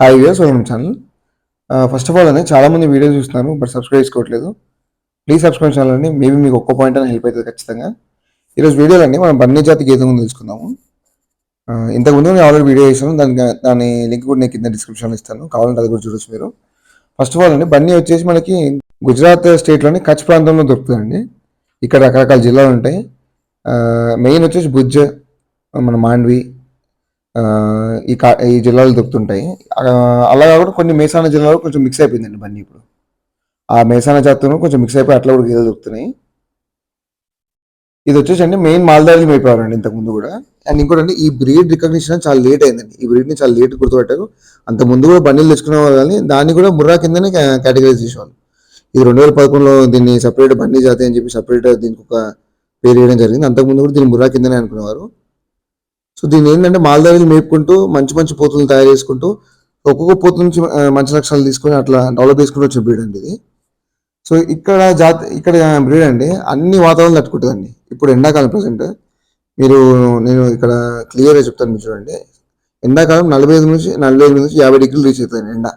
Hi views welcome channel. First of all అని చాలామంది video చూస్తున్నారు బట్ సబ్స్క్రైబ్ చేసుకోవట్లేదు. ప్లీజ్ సబ్స్క్రైబ్ ఛానల్ అండి. మేబీ మీకు ఒక్క పాయింట్ అని హెల్ప్ అవుతుంది ఖచ్చితంగా. ఈరోజు వీడియోలో అండి మనం బన్నీ జాతి గీతం గురించి తెలుసుకుందాము. ఇంతకుముందు నేను ఆల్రెడీ వీడియో చేశాను దాని దాని లింక్ కూడా నేను కింద డిస్క్రిప్షన్లో ఇస్తాను. కావాలంటే అది కూడా చూడొచ్చు మీరు. ఫస్ట్ ఆఫ్ ఆల్ అండి బన్నీ వచ్చేసి మనకి గుజరాత్ స్టేట్లోని కచ్ ప్రాంతంలో దొరుకుతుందండి. ఇక్కడ రకరకాల జిల్లాలు ఉంటాయి. మెయిన్ వచ్చేసి భుజ్ మన మాండ్వి ఈ కా ఈ జిల్లాలు దొరుకుతుంటాయి. అలా కాకుండా కొన్ని మేసాన జిల్లాలో కొంచెం మిక్స్ అయిపోయిందండి బన్నీ ఇప్పుడు. ఆ మేసాన జాతిలో కొంచెం మిక్స్ అయిపోయి అట్లా కూడా గేదెలు దొరుకుతున్నాయి. ఇది వచ్చేసి అండి మెయిన్ మాల్దారి అయిపోయారండి ఇంతకుముందు కూడా. అండ్ ఇంకోటి ఈ బ్రీడ్ రికగ్నిషన్ చాలా లేట్ అయిందండి. ఈ బ్రీడ్ని చాలా లేట్ గుర్తుపెట్టారు. అంత ముందు కూడా బండిలు తెచ్చుకునేవారు కానీ దాన్ని కూడా ముర్రా కిందనే కేటగరైజ్ చేసేవాళ్ళు. ఇది రెండు వేల పదకొండులో దీన్ని సపరేట్ బండి జాతి అని చెప్పి సపరేట్ దీనికి ఒక పేరు వేయడం జరిగింది. అంతకుముందు కూడా దీన్ని ముర్రా కిందనే అనుకునేవారు. సో దీన్ని ఏంటంటే మాల్దారీలు మేపుకుంటూ మంచి మంచి పోతులను తయారు చేసుకుంటూ ఒక్కొక్క పోతు నుంచి మంచి లక్షణాలు తీసుకొని అట్లా డెవలప్ చేసుకుంటూ వచ్చిన బ్రీడ్ అండి ఇది. సో ఇక్కడ జాతి ఇక్కడ బ్రీడ్ అండి అన్ని వాతావరణం తట్టుకుంటుందండి. ఇప్పుడు ఎండాకాలం ప్రజెంట్. మీరు నేను ఇక్కడ క్లియర్గా చెప్తాను మీరు చూడండి. ఎండాకాలం నలభై ఐదు నుంచి నలభై ఐదు నుంచి యాభై డిగ్రీలు రీచ్ అవుతుంది ఎండ.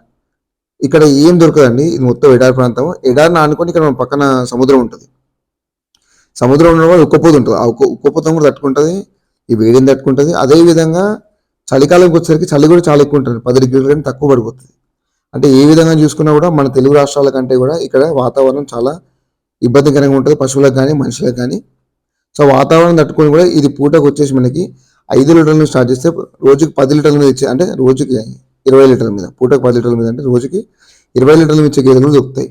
ఇక్కడ ఏం దొరకదండి ఇది మొత్తం ఎడారి ప్రాంతం. ఎడారిని ఆనుకొని ఇక్కడ మన పక్కన సముద్రం ఉంటుంది. సముద్రం ఉన్న వల్ల ఉక్కపోతు ఉంటుంది. ఆ ఉక్క ఉక్కపోతం కూడా తట్టుకుంటుంది. ఈ వేడిని తట్టుకుంటుంది. అదే విధంగా చలికాలంకి వచ్చేసరికి చలి కూడా చాలా ఎక్కువ ఉంటుంది. పది డిగ్రీల కంటే తక్కువ పడిపోతుంది. అంటే ఏ విధంగా చూసుకున్నా కూడా మన తెలుగు రాష్ట్రాల కంటే కూడా ఇక్కడ వాతావరణం చాలా ఇబ్బందికరంగా ఉంటుంది. పశువులకు కానీ మనుషులకు కానీ. సో వాతావరణం తట్టుకొని కూడా ఇది పూటకు వచ్చేసి మనకి ఐదు లీటర్ల స్టార్ట్ చేస్తే రోజుకి పది లీటర్ల మీద ఇచ్చే అంటే రోజుకి ఇరవై లీటర్ల మీద పూటకు పది లీటర్ల మీద అంటే రోజుకి ఇరవై లీటర్ల మీద ఇచ్చే గేదెలు దొరుకుతాయి.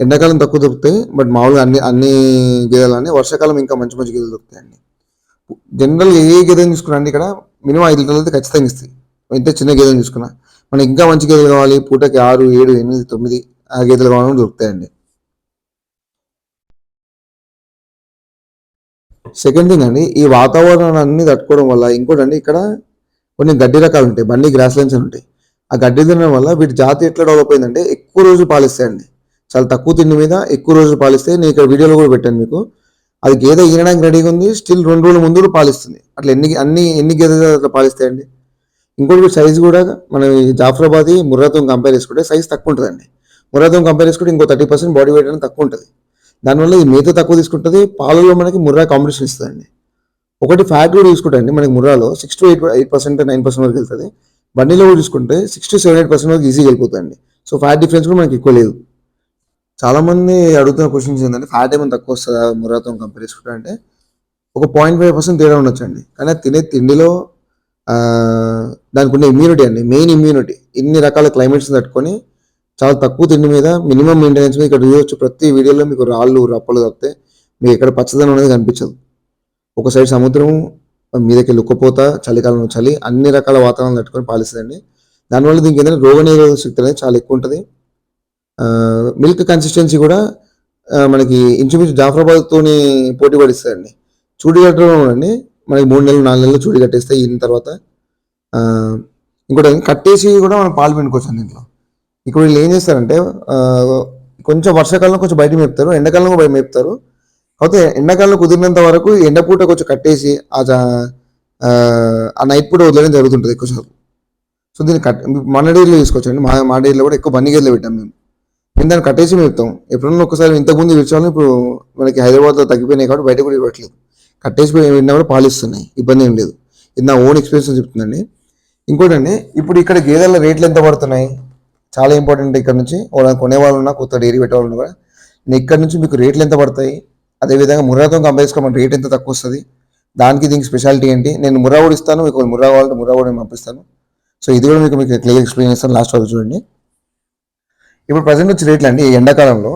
ఎండాకాలం తక్కువ దొరుకుతాయి బట్ మామూలుగా అన్ని అన్ని గేదెలని వర్షాకాలం ఇంకా మంచి మంచి గేదెలు దొరుకుతాయండి. జనరల్గా ఏ గేదెని తీసుకున్నాండి ఇక్కడ మినిమం ఐదు లీటర్లు అయితే ఖచ్చితంగా ఇస్తాయి. ఇంత చిన్న గేదెని తీసుకున్నా. మనకి ఇంకా మంచి గేదెలు కావాలి పూటకి ఆరు ఏడు ఎనిమిది తొమ్మిది ఆ గేదెలు కావాలని దొరుకుతాయండి. సెకండ్ థింగ్ అండి ఈ వాతావరణాన్ని తట్టుకోవడం వల్ల ఇంకోటి అండి ఇక్కడ కొన్ని గడ్డి రకాలు ఉంటాయి బండి గ్రాస్ లైన్స్ అని ఉంటాయి. ఆ గడ్డి తినడం వల్ల వీటి జాతి ఎట్లా డెవలప్ అయిందంటే ఎక్కువ రోజులు పాలిస్తాయండి. చాలా తక్కువ తిండి మీద ఎక్కువ రోజులు పాలిస్తే నేను ఇక్కడ వీడియోలో కూడా పెట్టాను మీకు. అది గేదె ఈనడానికి రెడీగా ఉంది స్టిల్ రెండు రోజుల ముందు కూడా పాలిస్తుంది. అట్లా ఎన్ని అన్ని ఎన్ని గేదెలు అట్లా పాలిస్తాయండి? ఇంకోటి సైజ్ కూడా మనం జాఫరాబాద్ ముర్రాతో కంపేర్ చేసుకుంటే సైజ్ తక్కువ ఉంటుందండి. ముర్రాతో కంపేర్ చేసుకుంటే ఇంకో థర్టీ పర్సెంట్ బాడీ వెయిట్ అనేది తక్కువ ఉంటుంది. దానివల్ల ఈ మేత తక్కువ తీసుకుంటుంది పాలలో మనకి ముర్రా కాంపిటీషన్ ఇస్తుందండి. ఒకటి ఫ్యాట్ కూడా చూసుకుంటే మనకి ముర్రాలో six to eight eight percent nine percent వరకు వెళ్తుంది. బండిలో కూడా చూసుకుంటే six to seven eight percent వరకు ఈజీగా వెళ్ళిపోతుంది సో ఫ్యాట్ డిఫరెన్స్ కూడా మనకి ఎక్కువ లేదు. చాలా మంది అడుగుతున్న క్వశ్చన్స్ ఏంటంటే ఫ్యాట్ ఏమైనా తక్కువ వస్తుందా? ముర్రాతో కంపేర్ చేసుకుంటే అంటే ఒక పాయింట్ ఫైవ్ పర్సెంట్ తేడా ఉండొచ్చండి. కానీ తినే తిండిలో దానికి ఉన్న ఇమ్యూనిటీ అండి. మెయిన్ ఇమ్యూనిటీ ఇన్ని రకాల క్లైమేట్స్ తట్టుకొని చాలా తక్కువ తిండి మీద మినిమం మెయింటెనెన్స్ మీద ఇక్కడ చూడవచ్చు ప్రతి వీడియోలో మీకు రాళ్ళు రప్పలు తప్పితే మీకు ఇక్కడ పచ్చదనం అనేది కనిపించదు. ఒక సైడ్ సముద్రం మీదకి ఉక్కపోత చలికాలంలో చలి అన్ని రకాల వాతావరణం తట్టుకొని పాలిస్తుందండి. దానివల్ల దీనికి ఏంటంటే రోగనిరోధక శక్తి అనేది చాలా ఎక్కువ ఉంటుంది. మిల్క్ కన్సిస్టెన్సీ కూడా మనకి ఇంచుమించు జాఫరాబాద్తోని పోటీ పడిస్తారండి. చూడి కట్టడం అండి. మనకి మూడు నెలలు నాలుగు నెలలు చూడి కట్టేస్తే ఈయన తర్వాత ఇంకోటి కట్టేసి కూడా మనం పాలు పిండుకోవచ్చు అండి ఇంట్లో. ఇక్కడ వీళ్ళు ఏం చేస్తారంటే కొంచెం వర్షాకాలంలో కొంచెం బయట మేపుతారు ఎండాకాలం బయట మేపుతారు. కాకపోతే ఎండాకాలంలో కుదిరినంత వరకు ఎండపూట కొంచెం కట్టేసి ఆ జా- ఆ, నైట్ పూట వదలడం జరుగుతుంటుంది ఎక్కువసార్లు సో దీన్ని కట్ మన డైరీలో తీసుకోవచ్చండి. మా మా డైరీలో కూడా ఎక్కువ బన్నీ గేర్లో పెట్టాం మేము. మేము దాన్ని కట్టేసి పెడతాం. ఎప్పుడన్నా ఒకసారి ఇంతకుముందు విడిచాము ఇప్పుడు మనకి హైదరాబాద్లో తగ్గిపోయినాయి కాబట్టి బయట కూడా ఇవ్వట్లేదు. కట్టేసి విన్నా కూడా పాలిస్తున్నాయి ఇబ్బంది ఏం లేదు. ఇది నా ఓన్ ఎక్స్పీరియన్స్ చెప్తుందండి ఇంకోటండి ఇప్పుడు ఇక్కడ గేదెల రేట్లు ఎంత పడుతున్నాయి? చాలా ఇంపార్టెంట్ ఇక్కడ నుంచి. వాళ్ళని కొనేవాళ్ళు ఉన్నా కొత్త డైరీ పెట్టేవాళ్ళు కూడా. నేను ఇక్కడ నుంచి మీకు రేట్లు ఎంత పడతాయి? అదేవిధంగా ముర్రాతో కంపేర్ చేసుకోమని రేట్ ఎంత తక్కువ వస్తుంది? దానికి దీనికి స్పెషాలిటీ ఏంటి? నేను ముర్రా కూడా ఇస్తాను మీకు ముర్రా కావాలంటే ముర్రా కూడా పంపిస్తాను. సో ఇది కూడా మీకు మీకు క్లియర్ ఎక్స్ప్లెయిన్ చేస్తాను. లాస్ట్ వరకు చూడండి. ఇప్పుడు ప్రజెంట్ వచ్చి రేట్లు అండి ఈ ఎండాకాలంలో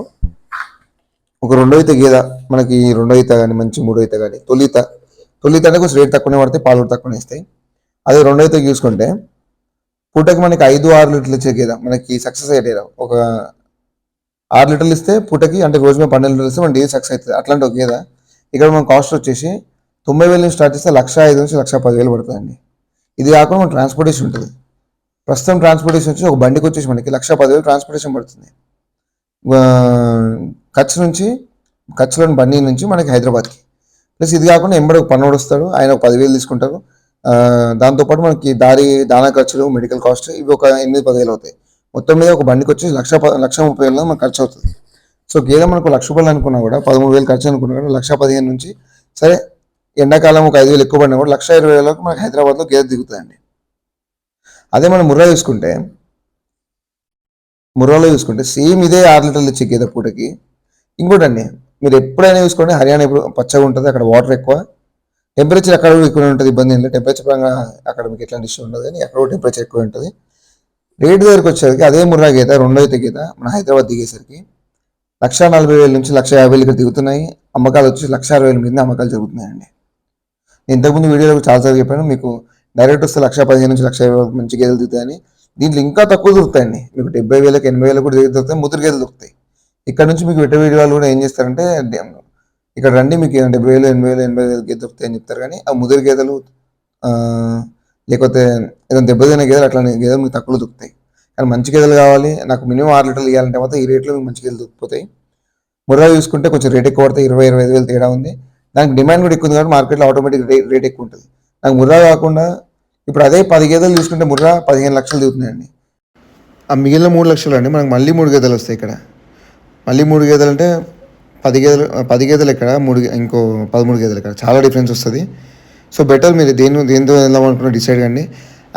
ఒక రెండో ఈత గేదె మనకి రెండో ఈత కానీ మంచి మూడో ఈత కానీ తొలిత తొలిత అంటే కొంచెం రేట్ తక్కువనే పడతాయి పాలు తక్కువనే ఇస్తాయి అదే రెండో ఈత చూసుకుంటే పూటకి మనకి ఐదు ఆరు లీటర్లు ఇచ్చే గేదె మనకి సక్సెస్ అయ్యే ఒక ఆరు లీటర్లు ఇస్తే పూటకి అంటే రోజు మేము పన్నెండు లీటర్లు ఇస్తే మన డే సక్సెస్ అవుతుంది. అట్లాంటి ఒక గేదె ఇక్కడ మన కాస్ట్ వచ్చేసి తొంభై వేల నుంచి స్టార్ట్ చేస్తే లక్ష ఐదు నుంచి లక్ష పదివేలు పడుతుందండి. ఇది కాకుండా మన ట్రాన్స్పోర్టేషన్ ఉంటుంది. ప్రస్తుతం ట్రాన్స్పోర్టేషన్ వచ్చి ఒక బండికి వచ్చేసి మనకి లక్ష పదివేలు ట్రాన్స్పోర్టేషన్ పడుతుంది. కచ్ నుంచి కచ్లోని బండి నుంచి మనకి హైదరాబాద్కి. ప్లస్ ఇది కాకుండా ఎంబడి ఒక పన్నోడు వస్తాడు ఆయన ఒక పదివేలు తీసుకుంటారు. దాంతోపాటు మనకి దారి దానా ఖర్చులు మెడికల్ కాస్ట్ ఇవి ఒక ఎనిమిది పదివేలు అవుతాయి. మొత్తం మీద ఒక బండికి వచ్చి లక్ష లక్ష ముప్పై వేలు మనకు ఖర్చు అవుతుంది. సో గేదె మనకు లక్ష రూపాయలు అనుకున్నా కూడా పదమూడు వేలు ఖర్చు అనుకున్నా కూడా లక్ష పదిహేను నుంచి సరే ఎండాకాలం ఒక ఐదు వేలు ఎక్కువ పడినా కూడా లక్ష ఇరవై వేలకు మనకి హైదరాబాద్లో గేదె దిగుతుందండి. అదే మనం ముర్రా చూసుకుంటే ముర్రాలో చూసుకుంటే సేమ్ ఇదే ఆరు లీటర్లు ఇచ్చే గేదె పూటకి. ఇంకోటండి మీరు ఎప్పుడైనా చూసుకోండి హర్యానా ఇప్పుడు పచ్చగా ఉంటుంది అక్కడ వాటర్ ఎక్కువ. టెంపరేచర్ అక్కడ కూడా ఎక్కువ ఉంటుంది ఇబ్బంది ఏం లేదు. టెంపరేచర్ పరంగా అక్కడ మీకు ఎట్లాంటి ఇష్యూ ఉండదు కానీ అక్కడ కూడా టెంపరేచర్ ఎక్కువ ఉంటుంది. రేటు దగ్గరికి వచ్చేసరికి అదే ముర్రా గీత రెండో అయితే గీత మన హైదరాబాద్ దిగేసరికి లక్ష నలభై వేల నుంచి లక్ష యాభై వేలు ఇక్కడ దిగుతున్నాయి. అమ్మకాలు వచ్చి లక్ష అరవై వేల మీద అమ్మకాలు జరుగుతున్నాయండి. నేను ఇంతకుముందు వీడియోలో చాలాసార్లు చెప్పాను మీకు డైరెక్ట్ వస్తే లక్ష పదిహేను నుంచి లక్ష మంచి గేదెలు దిగుతాయని. దీంట్లో ఇంకా తక్కువ దొరుకుతాయండి. మీకు డెబ్బై వేలకు ఎనభై వేలకు కూడా దొరుకుతాయి ముదురు గేదెలు దొరుకుతాయి. ఇక్కడ నుంచి మీకు వెట వీడియో వాళ్ళు కూడా ఏం చేస్తారంటే ఇక్కడ రండి మీకు డెబ్బై వేలు ఎనభై వేలు ఎనభై వేలు గేదెలు దొరుకుతాయి అని చెప్తారు కానీ ఆ ముదురు గేదెలు లేకపోతే ఏదైనా దెబ్బతిన గేదెలు అట్లాంటి గేదెలు మీకు తక్కువ దొరుకుతాయి. కానీ మంచి గేదెలు కావాలి నాకు మినిమం ఆరు లీటర్లు ఇవ్వాలంటే మాత్రం ఈ రేట్లో మీకు మంచి గేదెలు దొరికిపోతాయి. ముర్రా చూసుకుంటే కొంచెం రేట్ ఎక్కువ పడితే ఇరవై ఇరవై ఐదు వేలు తేడా ఉంది. దానికి డిమాండ్ కూడా ఎక్కువ ఉంది కాబట్టి మార్కెట్లో ఆటోమేటిక్ రేట్ రేట్ ఎక్కువ ఉంటుంది. నాకు ముర్రా కాకుండా ఇప్పుడు అదే పది గేదెలు తీసుకుంటే ముర్రా పదిహేను లక్షలు దిగుతున్నాయండి. ఆ మిగిలిన మూడు లక్షలు అండి మనకు మళ్ళీ మూడు గేదెలు వస్తాయి ఇక్కడ. మళ్ళీ మూడు గేదెలు అంటే పది గేదెలు పది గేదెలు ఇక్కడ మూడు ఇంకో పదమూడు గేదెలు ఇక్కడ. చాలా డిఫరెన్స్ వస్తుంది. సో బెటర్ మీరు దేని దేనితో వెళ్దాం అనుకున్నా డిసైడ్ కండి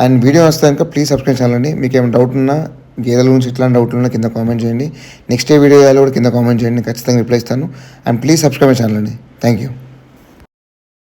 అండ్ వీడియో వస్తే కనుక ప్లీజ్ సబ్స్క్రైబ్ చేయాలండి మీకు ఏమైనా డౌట్ ఉన్నా గేదెల గురించి ఇట్లాంటి డౌట్లు ఉన్నా కింద కామెంట్ చేయండి. నెక్స్ట్ ఏ వీడియో చేయాలో కూడా కింద కామెంట్ చేయండి. ఖచ్చితంగా రిప్లై ఇస్తాను. అండ్ ప్లీజ్ సబ్స్క్రైబ్ చేయాలండి థ్యాంక్ యూ